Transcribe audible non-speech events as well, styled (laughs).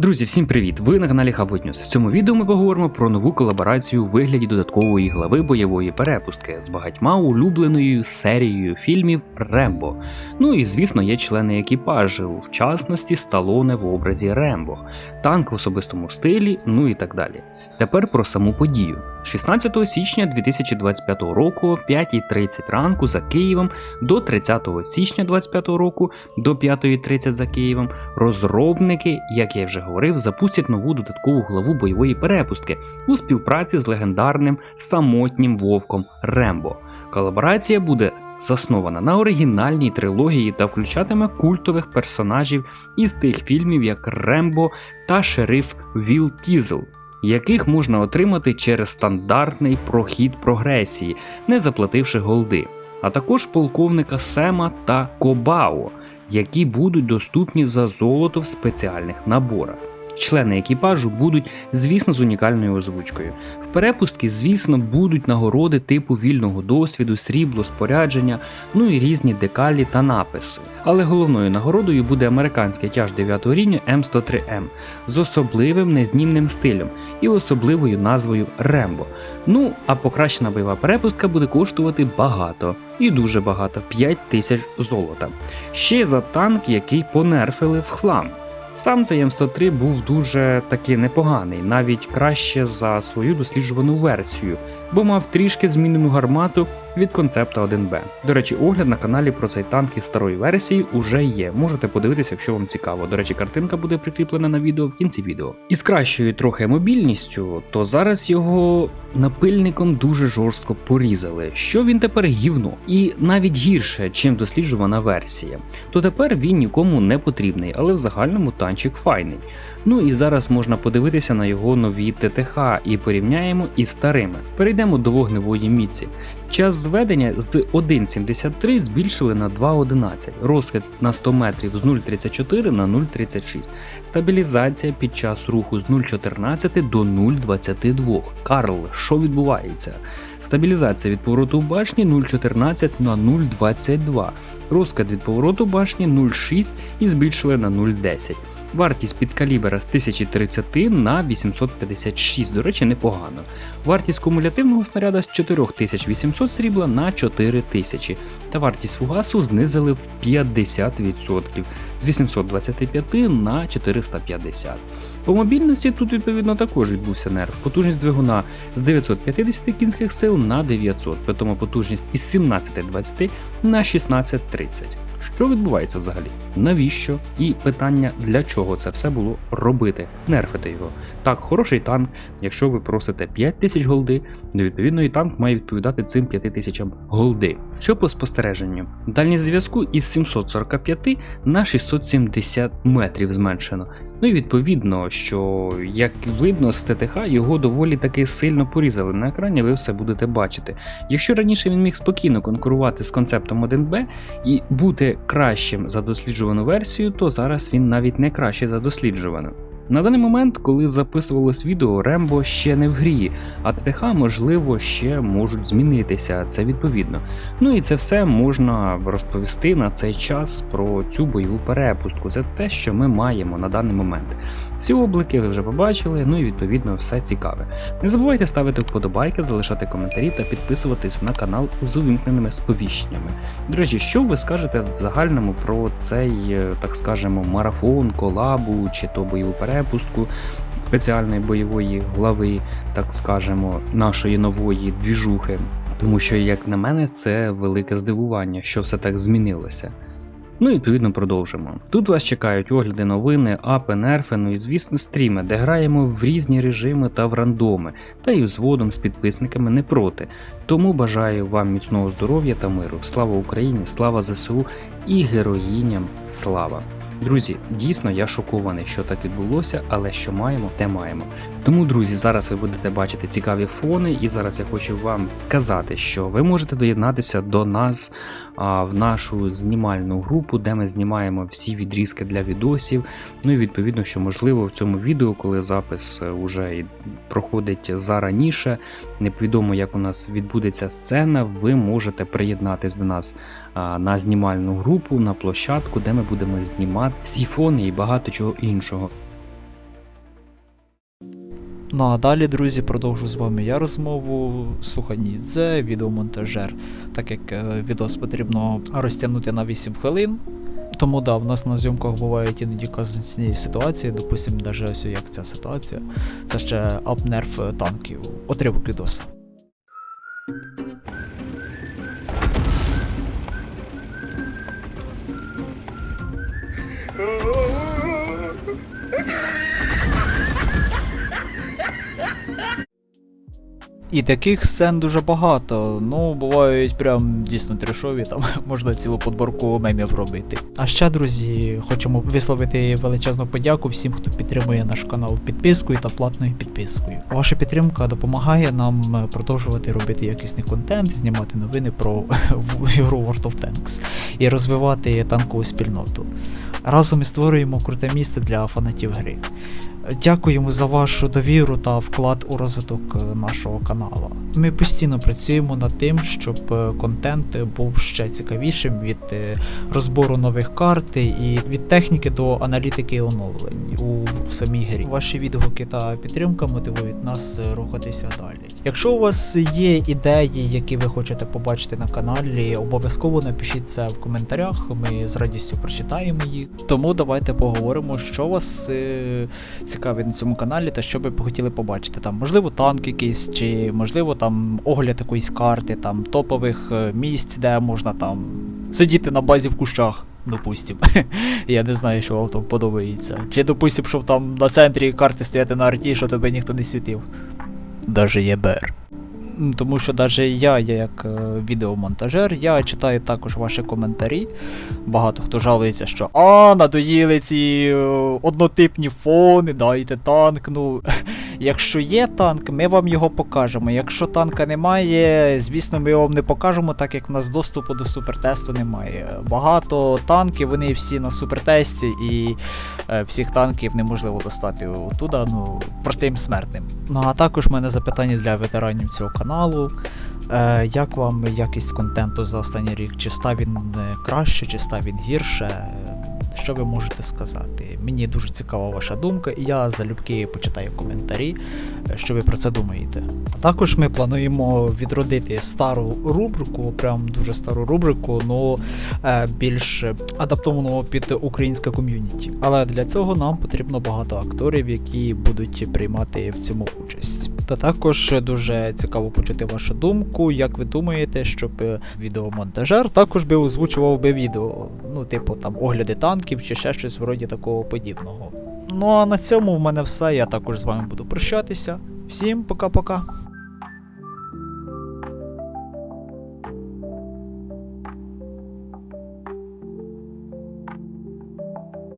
Друзі, всім привіт! Ви на каналі Хавотнюс. В цьому відео ми поговоримо про нову колаборацію у вигляді додаткової глави бойової перепустки з багатьма улюбленою серією фільмів Рембо. Ну і звісно, є члени екіпажу, в частності Сталоне в образі Рембо, танк в особистому стилі, ну і так далі. Тепер про саму подію. 16 січня 2025 року, о 5.30 ранку за Києвом до 30 січня 2025 року до 5.30 за Києвом розробники, як я вже говорив, запустять нову додаткову главу бойової перепустки у співпраці з легендарним самотнім вовком Рембо. Колаборація буде заснована на оригінальній трилогії та включатиме культових персонажів із тих фільмів, як Рембо та Шериф Віл Тізел. Яких можна отримати через стандартний прохід прогресії, не заплативши голди, а також полковника Сема та Кобао, які будуть доступні за золото в спеціальних наборах. Члени екіпажу будуть, звісно, з унікальною озвучкою. В перепустки, звісно, будуть нагороди типу вільного досвіду, срібло, спорядження, ну і різні декалі та написи. Але головною нагородою буде американський тяж 9 рівня М103М з особливим незнімним стилем і особливою назвою Рембо. Ну, а покращена бойова перепустка буде коштувати багато і дуже багато 5 тисяч золота. Ще за танк, який понерфили в хлам. Сам цей М103 був дуже таки непоганий, навіть краще за свою досліджувану версію, бо мав трішки змінену гармату від концепта 1Б. До речі, огляд на каналі про цей танк із старої версії уже є. Можете подивитися, якщо вам цікаво. До речі, картинка буде прикріплена на відео в кінці відео. І з кращою трохи мобільністю, то зараз його напильником дуже жорстко порізали, що він тепер гівно, і навіть гірше, чим досліджувана версія. То тепер він нікому не потрібний, але в загальному танчик файний. Ну і зараз можна подивитися на його нові ТТХ і порівняємо із старими. Перейдемо до вогневої міці. Час зведення з 1.73 збільшили на 2.11, розхід на 100 метрів з 0.34 на 0.36, стабілізація під час руху з 0.14 до 0.22. Карл, що відбувається? Стабілізація від повороту башні 0.14 на 0.22, розкид від повороту башні 0.6 і збільшили на 0.10. Вартість під калібра з 1030 на 856, до речі, непогано. Вартість кумулятивного снаряда з 4800 срібла на 4000, та вартість фугасу знизили в 50% з 825 на 450. По мобільності тут відповідно також відбувся нерв. Потужність двигуна з 950 кінських сил на 900, при тому потужність із 1720 на 1630. Що відбувається взагалі? Навіщо? І питання, для чого це все було робити, нерфити його. Так, хороший танк, якщо ви просите 5 тисяч голди, то відповідно танк має відповідати цим 5 тисячам голди. Що по спостереженню? Дальність зв'язку із 745 на 670 метрів зменшено. Ну і відповідно, що як видно з ТТХ, його доволі таки сильно порізали на екрані, ви все будете бачити. Якщо раніше він міг спокійно конкурувати з концептом 1Б і бути кращим за досліджувану версію, то зараз він навіть не краще за досліджувану. На даний момент, коли записувалось відео, Рембо ще не в грі, а ТТХ, можливо, ще можуть змінитися, це відповідно. Ну і це все можна розповісти на цей час про цю бойову перепустку. Це те, що ми маємо на даний момент. Всі облики ви вже побачили, ну і відповідно все цікаве. Не забувайте ставити вподобайки, залишати коментарі та підписуватись на канал з увімкненими сповіщеннями. До речі, що ви скажете в загальному про цей, е, так скажемо, марафон, колабу чи то бойову перепустку? Спеціальної бойової глави, так скажемо, нашої нової двіжухи. Тому що, як на мене, це велике здивування, що все так змінилося. Ну і відповідно продовжимо. Тут вас чекають огляди новини, апи, нерфи, ну і звісно стріми, де граємо в різні режими та в рандоми, та і взводом з підписниками не проти. Тому бажаю вам міцного здоров'я та миру. Слава Україні, слава ЗСУ і героїням слава! Друзі, дійсно я шокований, що так відбулося, але що маємо, те маємо. Тому, друзі, зараз ви будете бачити цікаві фони, і зараз я хочу вам сказати, що ви можете доєднатися до нас а, в нашу знімальну групу, де ми знімаємо всі відрізки для відосів. Ну і відповідно, що можливо в цьому відео, коли запис вже проходить зараніше, невідомо, як у нас відбудеться сцена, ви можете приєднатись до нас а, на знімальну групу, на площадку, де ми будемо знімати всі фони і багато чого іншого. Ну а далі, друзі, продовжу з вами я розмову. Сухані, це відеомонтажер, так як е, відос потрібно розтягнути на 8 хвилин. Тому да, в нас на зйомках бувають іноді казусні ситуації, допустимо, навіть ось як ця ситуація. Це ще апнерв танків, отривок відоса. І таких сцен дуже багато. Ну, бувають прям дійсно трешові, там (laughs) можна цілу подборку мемів робити. А ще, друзі, хочемо висловити величезну подяку всім, хто підтримує наш канал підпискою та платною підпискою. Ваша підтримка допомагає нам е, продовжувати робити якісний контент, знімати новини про (laughs) ігру World of Tanks і розвивати танкову спільноту. Разом ми створюємо круте місце для фанатів гри. Дякуємо за вашу довіру та вклад у розвиток е, нашого каналу. Ми постійно працюємо над тим, щоб е, контент був ще цікавішим від е, розбору нових карт і від техніки до аналітики і оновлень у самій грі. Ваші відгуки та підтримка мотивують нас рухатися далі. Якщо у вас є ідеї, які ви хочете побачити на каналі, обов'язково напишіть це в коментарях. Ми з радістю прочитаємо їх. Тому давайте поговоримо, що вас е, цікавить на цьому каналі та що ви хотіли побачити. Там, можливо, танк якийсь, чи можливо там огляд якоїсь карти, там топових е, місць, де можна там сидіти на базі в кущах. Допустим. (laughs) Я не знаю, що вам там подобається. Чи допустим, щоб там на центрі карти стояти на арті, що тебе ніхто не світив. Даже ЄБР. Тому що навіть я, як е, відеомонтажер, я читаю також ваші коментарі. Багато хто жалується, що а, надоїли ці е, однотипні фони, дайте танк. Ну, якщо є танк, ми вам його покажемо. Якщо танка немає, звісно, ми вам не покажемо, так як в нас доступу до супертесту немає. Багато танків, вони всі на супертесті, і е, всіх танків неможливо достати оттуда, ну, простим смертним. Ну а також в мене запитання для ветеранів цього каналу. Е, як вам якість контенту за останній рік? Чи став він е, краще, чи став він гірше? Е, Що ви можете сказати? Мені дуже цікава ваша думка, і я залюбки почитаю коментарі, е, що ви про це думаєте. А Також ми плануємо відродити стару рубрику, прям дуже стару рубрику, ну е, більш адаптовану під українське ком'юніті. Але для цього нам потрібно багато акторів, які будуть приймати в цьому участь. Та також дуже цікаво почути вашу думку. Як ви думаєте, щоб е, відеомонтажер також би озвучував би відео, ну, типу там огляди танків чи ще щось вроді такого подібного. Ну а на цьому в мене все. Я також з вами буду прощатися. Всім пока-пока.